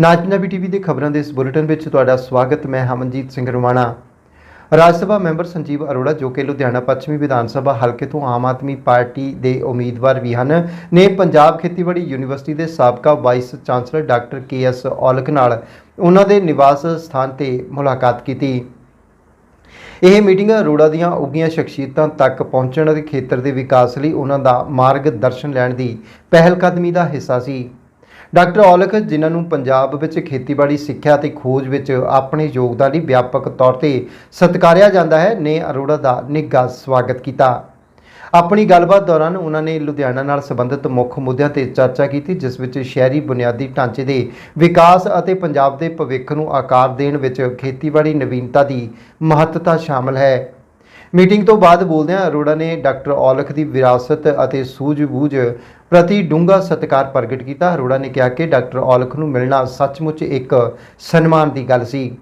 ਨਾਜ Punjabi TV ਦੇ ਖਬਰਾਂ ਦੇ ਇਸ ਬੁਲੇਟਿਨ ਵਿੱਚ ਤੁਹਾਡਾ ਸਵਾਗਤ, ਮੈਂ ਹਮਨਜੀਤ ਸਿੰਘ ਰੁਮਾਣਾ। ਰਾਜ ਸਭਾ ਮੈਂਬਰ ਸੰਜੀਵ ਅਰੋੜਾ, ਜੋ ਕਿ ਲੁਧਿਆਣਾ ਪੱਛਮੀ ਵਿਧਾਨ ਸਭਾ ਹਲਕੇ ਤੋਂ ਆਮ ਆਦਮੀ ਪਾਰਟੀ ਦੇ ਉਮੀਦਵਾਰ ਵੀ ਹਨ, ਨੇ ਪੰਜਾਬ ਖੇਤੀਬਾੜੀ ਯੂਨੀਵਰਸਿਟੀ ਦੇ ਸਾਬਕਾ vice chancellor doctor K S Aulakh ਨਾਲ ਉਹਨਾਂ ਦੇ ਨਿਵਾਸ ਸਥਾਨ ਤੇ ਮੁਲਾਕਾਤ ਕੀਤੀ। ਇਹ ਮੀਟਿੰਗ ਅਰੋੜਾ ਦੀਆਂ ਉੱਗੀਆਂ ਸ਼ਖਸੀਅਤਾਂ ਤੱਕ ਪਹੁੰਚਣ ਅਤੇ ਖੇਤਰ ਦੇ ਵਿਕਾਸ ਲਈ ਉਹਨਾਂ ਦਾ ਮਾਰਗਦਰਸ਼ਨ ਲੈਣ ਦੀ ਪਹਿਲਕਦਮੀ ਦਾ ਹਿੱਸਾ ਸੀ। ਡਾਕਟਰ ਔਲਖ, ਜਿਨ੍ਹਾਂ ਨੂੰ ਪੰਜਾਬ ਵਿੱਚ ਖੇਤੀਬਾੜੀ ਸਿੱਖਿਆ ਅਤੇ ਖੋਜ ਵਿੱਚ ਆਪਣੇ ਯੋਗਦਾਨ ਲਈ ਵਿਆਪਕ ਤੌਰ ਤੇ ਸਤਿਕਾਰਿਆ ਜਾਂਦਾ ਹੈ, ਨੇ ਅਰੋੜਾ ਦਾ ਨਿੱਘਾ ਸਵਾਗਤ ਕੀਤਾ। ਆਪਣੀ ਗੱਲਬਾਤ ਦੌਰਾਨ ਉਹਨਾਂ ਨੇ ਲੁਧਿਆਣਾ ਨਾਲ ਸੰਬੰਧਿਤ ਮੁੱਖ ਮੁੱਦਿਆਂ ਤੇ ਚਰਚਾ ਕੀਤੀ, ਜਿਸ ਵਿੱਚ ਸ਼ਹਿਰੀ ਬੁਨਿਆਦੀ ਢਾਂਚੇ ਦੇ ਵਿਕਾਸ ਅਤੇ ਪੰਜਾਬ ਦੇ ਭਵਿੱਖ ਨੂੰ ਆਕਾਰ ਦੇਣ ਵਿੱਚ ਖੇਤੀਬਾੜੀ ਨਵੀਨਤਾ ਦੀ ਮਹੱਤਤਾ ਸ਼ਾਮਲ ਹੈ। ਮੀਟਿੰਗ ਤੋਂ ਬਾਅਦ ਬੋਲਦਿਆਂ ਅਰੋੜਾ ਨੇ ਡਾਕਟਰ ਔਲਖ ਦੀ ਵਿਰਾਸਤ ਅਤੇ ਸੂਝ-ਬੂਝ ਪ੍ਰਤੀ ਡੂੰਘਾ ਸਤਿਕਾਰ ਪ੍ਰਗਟ ਕੀਤਾ। ਅਰੋੜਾ ਨੇ ਕਿਹਾ ਕਿ ਡਾਕਟਰ ਔਲਖ ਨੂੰ ਮਿਲਣਾ ਸੱਚਮੁੱਚ ਇੱਕ ਸਨਮਾਨ ਦੀ ਗੱਲ ਸੀ।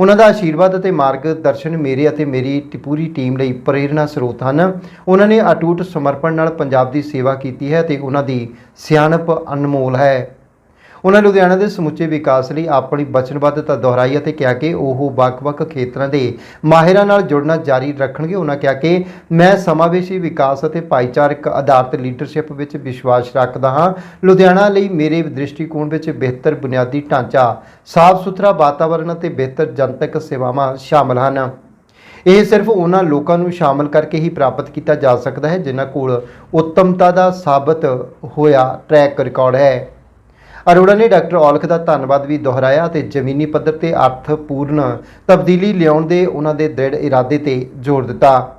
ਉਹਨਾਂ ਦਾ ਆਸ਼ੀਰਵਾਦ ਅਤੇ ਮਾਰਗਦਰਸ਼ਨ ਮੇਰੇ ਅਤੇ ਮੇਰੀ ਟੀ- ਪੂਰੀ ਟੀਮ ਲਈ ਪ੍ਰੇਰਣਾ ਸਰੋਤ ਹਨ। ਉਹਨਾਂ ਨੇ ਅਟੂਟ ਸਮਰਪਣ ਨਾਲ ਪੰਜਾਬ ਦੀ ਸੇਵਾ ਕੀਤੀ ਹੈ ਤੇ ਉਹਨਾਂ ਦੀ ਸਿਆਣਪ ਅਨਮੋਲ ਹੈ। ਉਹਨਾਂ ਲੁਧਿਆਣਾ ਦੇ ਸਮੁੱਚੇ ਵਿਕਾਸ ਲਈ ਆਪਣੀ ਵਚਨਬੱਧਤਾ ਦੁਹਰਾਈ ਅਤੇ ਕਿਹਾ ਕਿ ਉਹ ਵੱਖ-ਵੱਖ ਖੇਤਰਾਂ ਦੇ ਮਾਹਿਰਾਂ ਨਾਲ ਜੁੜਨਾ ਜਾਰੀ ਰੱਖਣਗੇ। ਉਹਨਾਂ ਕਿਹਾ ਕਿ ਮੈਂ ਸਮਾਵੇਸ਼ੀ ਵਿਕਾਸ ਅਤੇ ਭਾਈਚਾਰਕ ਆਧਾਰਿਤ ਲੀਡਰਸ਼ਿਪ ਵਿੱਚ ਵਿਸ਼ਵਾਸ ਰੱਖਦਾ ਹਾਂ। ਲੁਧਿਆਣਾ ਲਈ ਮੇਰੇ ਦ੍ਰਿਸ਼ਟੀਕੋਣ ਵਿੱਚ ਬਿਹਤਰ ਬੁਨਿਆਦੀ ਢਾਂਚਾ ਸਾਫ਼ ਸੁਥਰਾ ਵਾਤਾਵਰਣ ਅਤੇ ਬਿਹਤਰ ਜਨਤਕ ਸੇਵਾਵਾਂ ਸ਼ਾਮਲ ਹਨ। ਇਹ ਸਿਰਫ ਉਹਨਾਂ ਲੋਕਾਂ ਨੂੰ ਸ਼ਾਮਲ ਕਰਕੇ ਹੀ ਪ੍ਰਾਪਤ ਕੀਤਾ ਜਾ ਸਕਦਾ ਹੈ ਜਿਨ੍ਹਾਂ ਕੋਲ ਉੱਤਮਤਾ ਦਾ ਸਾਬਤ ਹੋਇਆ ਟਰੈਕ ਰਿਕਾਰਡ ਹੈ। ਅਰੋੜਾ ਨੇ ਡਾਕਟਰ ਔਲਖ ਦਾ ਧੰਨਵਾਦ ਵੀ ਦੁਹਰਾਇਆ ਅਤੇ ਜ਼ਮੀਨੀ ਪੱਧਰ ਤੇ ਅਰਥਪੂਰਨ ਤਬਦੀਲੀ ਲਿਆਉਣ ਦੇ ਉਹਨਾਂ ਦੇ ਦ੍ਰਿੜ ਇਰਾਦੇ ਤੇ ਜ਼ੋਰ ਦਿੱਤਾ।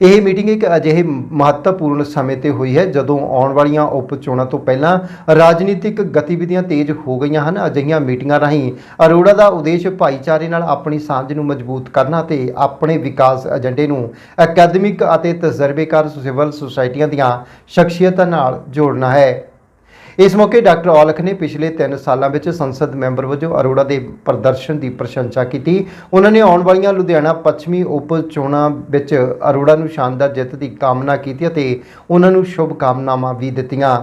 ਇਹ ਮੀਟਿੰਗ ਇੱਕ ਅਜਿਹੇ ਮਹੱਤਵਪੂਰਨ ਸਮੇਂ ਤੇ ਹੋਈ ਹੈ, ਜਦੋਂ ਆਉਣ ਵਾਲੀਆਂ ਉਪ ਚੋਣਾਂ ਤੋਂ ਪਹਿਲਾਂ ਰਾਜਨੀਤਿਕ ਗਤੀਵਿਧੀਆਂ ਤੇਜ਼ ਹੋ ਗਈਆਂ ਹਨ। ਅਜਿਹੀਆਂ ਮੀਟਿੰਗਾਂ ਰਾਹੀਂ ਅਰੋੜਾ ਦਾ ਉਦੇਸ਼ ਭਾਈਚਾਰੇ ਨਾਲ ਆਪਣੀ ਸਾਂਝ ਨੂੰ ਮਜ਼ਬੂਤ ਕਰਨਾ ਤੇ ਆਪਣੇ ਵਿਕਾਸ ਏਜੰਡੇ ਨੂੰ ਅਕੈਡਮਿਕ ਅਤੇ ਤਜਰਬੇਕਾਰ ਸਿਵਲ ਸੁਸਾਇਟੀਆਂ ਦੀਆਂ ਸ਼ਖਸੀਅਤਾਂ ਨਾਲ ਜੋੜਨਾ ਹੈ। ਇਸ ਮੌਕੇ ਡਾਕਟਰ ਔਲਖ ਨੇ ਪਿਛਲੇ 3 ਸਾਲਾਂ ਵਿੱਚ ਸੰਸਦ ਮੈਂਬਰ ਵਜੋਂ ਅਰੋੜਾ ਦੇ ਪ੍ਰਦਰਸ਼ਨ ਦੀ ਪ੍ਰਸ਼ੰਸਾ ਕੀਤੀ। ਉਹਨਾਂ ਨੇ ਆਉਣ ਵਾਲੀਆਂ ਲੁਧਿਆਣਾ ਪੱਛਮੀ ਉਪ ਚੋਣਾਂ ਵਿੱਚ ਅਰੋੜਾ ਨੂੰ ਸ਼ਾਨਦਾਰ ਜਿੱਤ ਦੀ ਕਾਮਨਾ ਕੀਤੀ ਅਤੇ ਉਹਨਾਂ ਨੂੰ ਸ਼ੁਭ ਕਾਮਨਾਵਾਂ ਵੀ ਦਿੱਤੀਆਂ।